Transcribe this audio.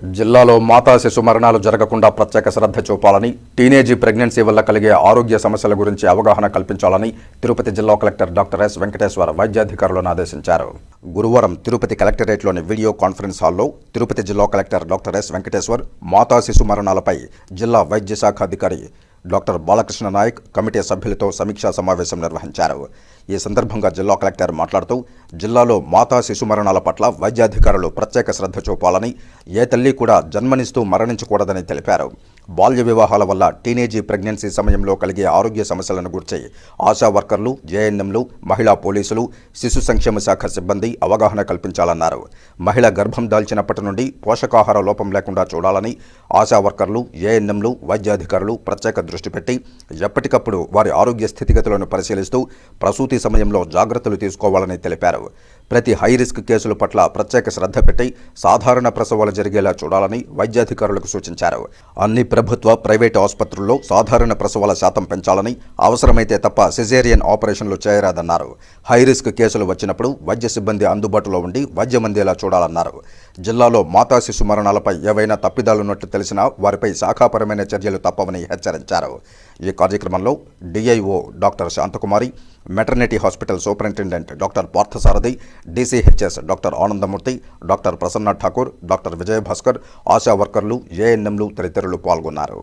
జిల్లాలో మాతా శిశు మరణాలు జరగకుండా ప్రత్యేక శ్రద్ధ చూపాలని టీనేజీ ప్రెగ్నెన్సీ వల్ల కలిగే ఆరోగ్య సమస్యల గురించి అవగాహన కల్పించాలని తిరుపతి జిల్లా కలెక్టర్ డాక్టర్ ఎస్ వెంకటేశ్వర వైద్యాధికారులను ఆదేశించారు. గురువారం తిరుపతి కలెక్టరేట్లోని వీడియో కాన్ఫరెన్స్ హాల్లో తిరుపతి జిల్లా కలెక్టర్ డాక్టర్ ఎస్ వెంకటేశ్వర్ మాతా శిశు మరణాలపై జిల్లా వైద్య శాఖ అధికారి డాక్టర్ బాలకృష్ణ నాయక్ కమిటీ సభ్యులతో సమీక్షా సమావేశం నిర్వహించారు. ఈ సందర్భంగా జిల్లా కలెక్టర్ మాట్లాడుతూ జిల్లాలో మాతా శిశు మరణాల పట్ల వైద్యాధికారులు ప్రత్యేక శ్రద్ధ చూపాలని ఏ తల్లి కూడా జన్మనిస్తూ మరణించకూడదని తెలిపారు. బాల్య వివాహాల వల్ల టీనేజీ ప్రెగ్నెన్సీ సమయంలో కలిగే ఆరోగ్య సమస్యలను గురించి ఆశా వర్కర్లు జేఎన్ఎంలు మహిళా పోలీసులు శిశు సంక్షేమ శాఖ సిబ్బంది అవగాహన కల్పించాలన్నారు. మహిళ గర్భం దాల్చినప్పటి నుండి పోషకాహార లోపం లేకుండా చూడాలని ఆశా వర్కర్లు ఏఎన్ఎంలు వైద్యాధికారులు ప్రత్యేక దృష్టి పెట్టి ఎప్పటికప్పుడు వారి ఆరోగ్య స్థితిగతులను పరిశీలిస్తూ ప్రసూతి సమయంలో జాగ్రత్తలు తీసుకోవాలని తెలిపారు. ప్రతి హై రిస్క్ కేసుల పట్ల ప్రత్యేక శ్రద్ధ పెట్టి సాధారణ ప్రసవాలు జరిగేలా చూడాలని వైద్యాధికారులకు సూచించారు. అన్ని ప్రభుత్వ ప్రైవేటు ఆసుపత్రుల్లో సాధారణ ప్రసవాల శాతం పెంచాలని అవసరమైతే తప్ప సిజేరియన్ ఆపరేషన్లు చేయరాదన్నారు. హై రిస్క్ కేసులు వచ్చినప్పుడు వైద్య సిబ్బంది అందుబాటులో ఉండి వైద్యం అందేలా చూడాలన్నారు. జిల్లాలో మాతా శిశు మరణాలపై ఏవైనా తప్పిదాలున్నట్లు తెలిసినా వారిపై శాఖాపరమైన చర్యలు తప్పవని హెచ్చరించారు. ఈ కార్యక్రమంలో DIO doctor Shanthakumari maternity hospital superintendent doctor Parthasarathi DCHS doctor Anandamurthy doctor Prasanna Thakur doctor Vijayabhaskar Asha వర్కర్లు ఏఎన్ఎంలు తదితరులు పాల్గొన్నారు.